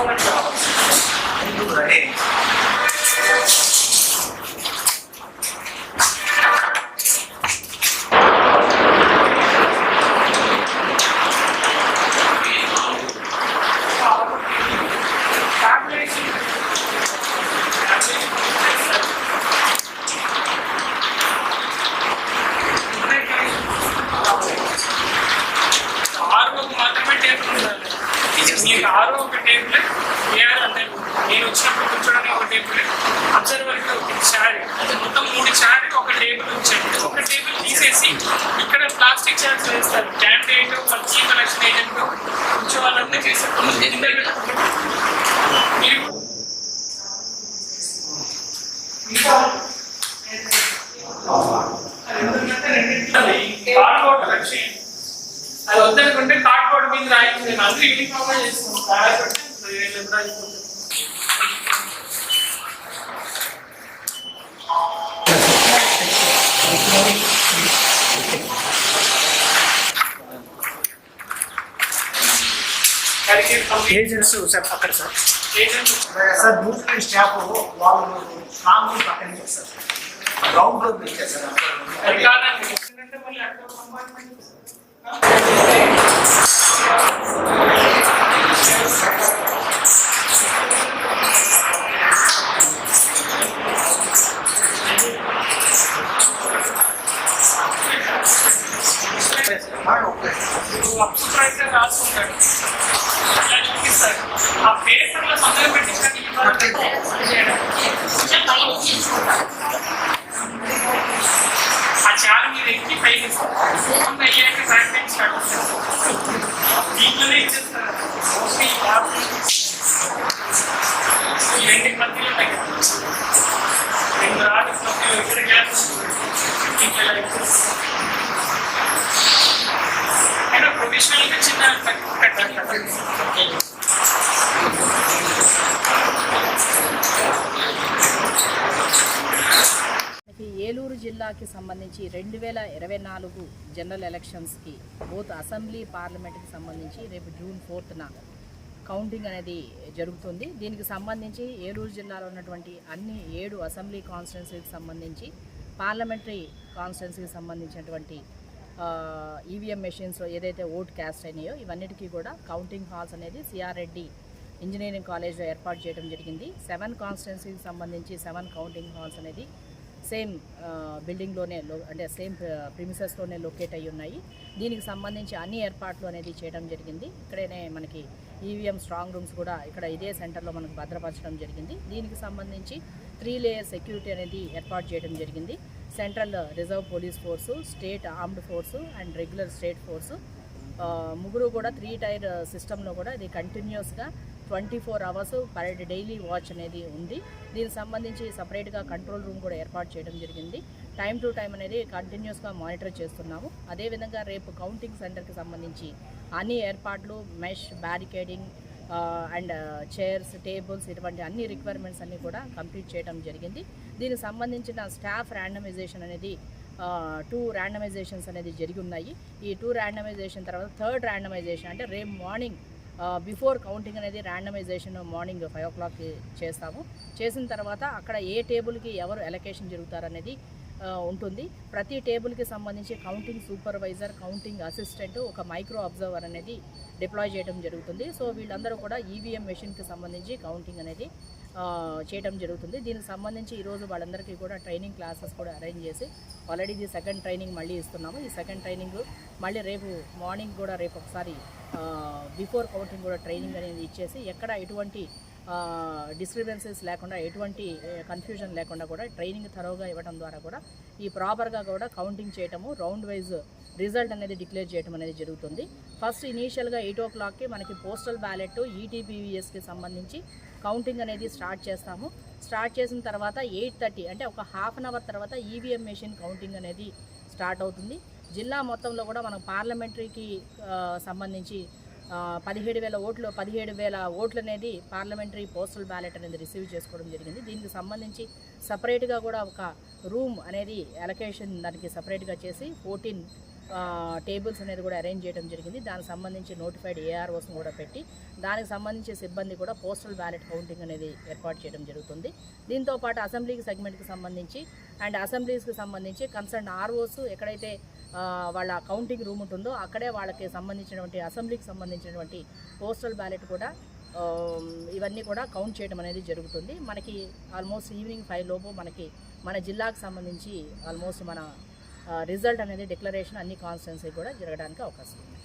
four hundred dollars. And you were in. Table అబ్జర్వర్కి ఒక అంటే మొత్తం మూడు చార్ ఒక టేబుల్ ఉంచండి ఒక టేబుల్ తీసేసి ఇక్కడ ప్లాస్టిక్ చైర్స్ వేస్తారు. క్యాండిడేట్ మల్టీ కలెక్షన్ ఏజెంట్ కూర్చోవాలంటే చేస్తారు. మీరు ఇంకా కార్డ్బోర్డ్ వచ్చి అది వద్దనుకుంటే కార్డ్బోర్డ్ మీద రాయించి నేను అందరూ యూనిఫామ్ చేసుకుంటాను ఏజెంట్స్ సార్ అక్కడ sir agent sir booth staff వాళ్ళు స్ట్రాంగ్ పక్కన చేస్తారు గ్రౌండ్ ఫ్లోర్ ఇచ్చారు సార్ అది కాదండి ఎందుకంటే మళ్ళీ అక్కడ కంపార్ట్మెంట్ సూపర్వైజర్ రాసుకుంటాడు ఇలా చూపిస్తాడు ఆ పేపర్లో సంతకం పెట్టించడానికి ఆ చాలు మీద ఎక్కి పైకి ముందు అయ్యాక ప్రాక్టీస్ స్టార్ట్ దీంట్లోనే ఇచ్చేస్తారు మోస్ట్లీ ఈ రెండు మధ్యలో ఉన్నాయి రెండు రాడు మధ్యలో ఇక్కడ గ్యాప్ దీంట్లో ఇలా ఇచ్చేస్తారు. గా చిన్న ఏలూరు జిల్లాకి సంబంధించి రెండు వేల ఇరవై నాలుగు జనరల్ ఎలక్షన్స్కి బోత్ అసెంబ్లీ పార్లమెంట్కి సంబంధించి రేపు జూన్ ఫోర్త్న కౌంటింగ్ అనేది జరుగుతుంది. దీనికి సంబంధించి ఏలూరు జిల్లాలో ఉన్నటువంటి అన్ని ఏడు అసెంబ్లీ కాన్స్టిట్యున్సీకి సంబంధించి పార్లమెంటరీ కాన్స్టిట్యున్సీకి సంబంధించినటువంటి ఈవీఎం మెషిన్స్లో ఏదైతే ఓట్ క్యాస్ట్ అయినాయో ఇవన్నిటికీ కూడా కౌంటింగ్ హాల్స్ అనేది సిఆర్ రెడ్డి ఇంజనీరింగ్ కాలేజ్లో ఏర్పాటు చేయడం జరిగింది. సెవెన్ కాన్స్టిట్యున్సీకి సంబంధించి సెవెన్ కౌంటింగ్ హాల్స్ అనేది సేమ్ బిల్డింగ్లోనే లో అంటే సేమ్ ప్రిమిసెస్లోనే లొకేట్ అయ్యి ఉన్నాయి. దీనికి సంబంధించి అన్ని ఏర్పాట్లు అనేది చేయడం జరిగింది. ఇక్కడనే మనకి ఈవీఎం స్ట్రాంగ్ రూమ్స్ కూడా ఇక్కడ ఇదే సెంటర్లో మనకు భద్రపరచడం జరిగింది. దీనికి సంబంధించి త్రీ లేయర్ సెక్యూరిటీ అనేది ఏర్పాటు చేయడం జరిగింది. Central reserve police force state armed force and regular state force. ముగ్గురు కూడా త్రీ టైర్ సిస్టంలో కూడా ఇది కంటిన్యూస్గా twenty four hours per daily watch అనేది ఉంది. దీనికి సంబంధించి సపరేట్గా కంట్రోల్ రూమ్ కూడా ఏర్పాటు చేయడం జరిగింది. టైం టు టైం అనేది కంటిన్యూస్గా మానిటర్ చేస్తున్నాము. అదేవిధంగా రేపు కౌంటింగ్ సెంటర్కి సంబంధించి అన్ని ఏర్పాట్లు mesh barricading and chairs tables ఇటువంటి అన్ని రిక్వైర్మెంట్స్ అన్నీ కూడా కంప్లీట్ చేయడం జరిగింది. దీనికి సంబంధించిన స్టాఫ్ ర్యాండమైజేషన్ అనేది టూ ర్యాండమైజేషన్స్ అనేది జరిగి ఉన్నాయి ఈ టూ ర్యాండమైజేషన్ తర్వాత థర్డ్ ర్యాండమైజేషన్ అంటే రేపు మార్నింగ్ బిఫోర్ కౌంటింగ్ అనేది ర్యాండమైజేషన్ మార్నింగ్ ఫైవ్ ఓ క్లాక్కి చేస్తాము. చేసిన తర్వాత అక్కడ ఏ టేబుల్కి ఎవరు ఎలకేషన్ జరుగుతారనేది ఉంటుంది. ప్రతి టేబుల్కి సంబంధించి కౌంటింగ్ సూపర్వైజర్ కౌంటింగ్ అసిస్టెంట్ ఒక మైక్రో అబ్జర్వర్ అనేది డిప్లాయ్ చేయడం జరుగుతుంది. సో వీళ్ళందరూ కూడా ఈవీఎం మెషిన్కి సంబంధించి కౌంటింగ్ అనేది చేయడం జరుగుతుంది. దీనికి సంబంధించి ఈరోజు వాళ్ళందరికీ కూడా ట్రైనింగ్ క్లాసెస్ కూడా అరేంజ్ చేసి ఆల్రెడీ ఇది సెకండ్ ట్రైనింగ్ మళ్ళీ ఇస్తున్నాము. ఈ సెకండ్ ట్రైనింగ్ మళ్ళీ రేపు మార్నింగ్ కూడా రేపు ఒకసారి బిఫోర్ కౌంటింగ్ కూడా ట్రైనింగ్ అనేది ఇచ్చేసి ఎక్కడ ఎటువంటి డిస్టర్బెన్సెస్ లేకుండా ఎటువంటి కన్ఫ్యూజన్ లేకుండా కూడా ట్రైనింగ్ థరోగా ఇవ్వడం ద్వారా కూడా ఈ ప్రాపర్గా కూడా కౌంటింగ్ చేయటము రౌండ్ వైజ్ రిజల్ట్ అనేది డిక్లేర్ చేయడం అనేది జరుగుతుంది. ఫస్ట్ ఇనీషియల్గా ఎయిట్ ఓ క్లాక్కి మనకి పోస్టల్ బ్యాలెట్ ఈటీపీవీఎస్కి సంబంధించి కౌంటింగ్ అనేది స్టార్ట్ చేస్తాము. స్టార్ట్ చేసిన తర్వాత ఎయిట్ థర్టీ అంటే ఒక హాఫ్ అన్ అవర్ తర్వాత ఈవీఎం మెషిన్ కౌంటింగ్ అనేది స్టార్ట్ అవుతుంది. జిల్లా మొత్తంలో కూడా మనం పార్లమెంటరీకి సంబంధించి పదిహేడు వేల ఓట్లు పదిహేడు వేల ఓట్లు అనేది పార్లమెంటరీ పోస్టల్ బ్యాలెట్ అనేది రిసీవ్ చేసుకోవడం జరిగింది. దీనికి సంబంధించి సపరేట్గా కూడా ఒక రూమ్ అనేది అలొకేషన్ దానికి సపరేట్గా చేసి ఫోర్టీన్ టేబుల్స్ అనేది కూడా అరేంజ్ చేయడం జరిగింది. దానికి సంబంధించి నోటిఫైడ్ ఏఆర్ఓస్ని కూడా పెట్టి దానికి సంబంధించి సిబ్బంది కూడా పోస్టల్ బ్యాలెట్ కౌంటింగ్ అనేది ఏర్పాటు చేయడం జరుగుతుంది. దీంతో పాటు అసెంబ్లీకి సెగ్మెంట్కి సంబంధించి అండ్ అసెంబ్లీస్కి సంబంధించి కన్సర్న్ ఆర్ఓస్ ఎక్కడైతే వాళ్ళ కౌంటింగ్ రూమ్ ఉంటుందో అక్కడే వాళ్ళకి సంబంధించినటువంటి అసెంబ్లీకి సంబంధించినటువంటి పోస్టల్ బ్యాలెట్ కూడా ఇవన్నీ కూడా కౌంట్ చేయడం అనేది జరుగుతుంది. మనకి ఆల్మోస్ట్ ఈవినింగ్ ఫైవ్ లోపు మనకి మన జిల్లాకు సంబంధించి ఆల్మోస్ట్ మన రిజల్ట్ అనేది డిక్లరేషన్ అన్ని కాన్స్టిట్యున్సీ కూడా జరగడానికి అవకాశం ఉంది.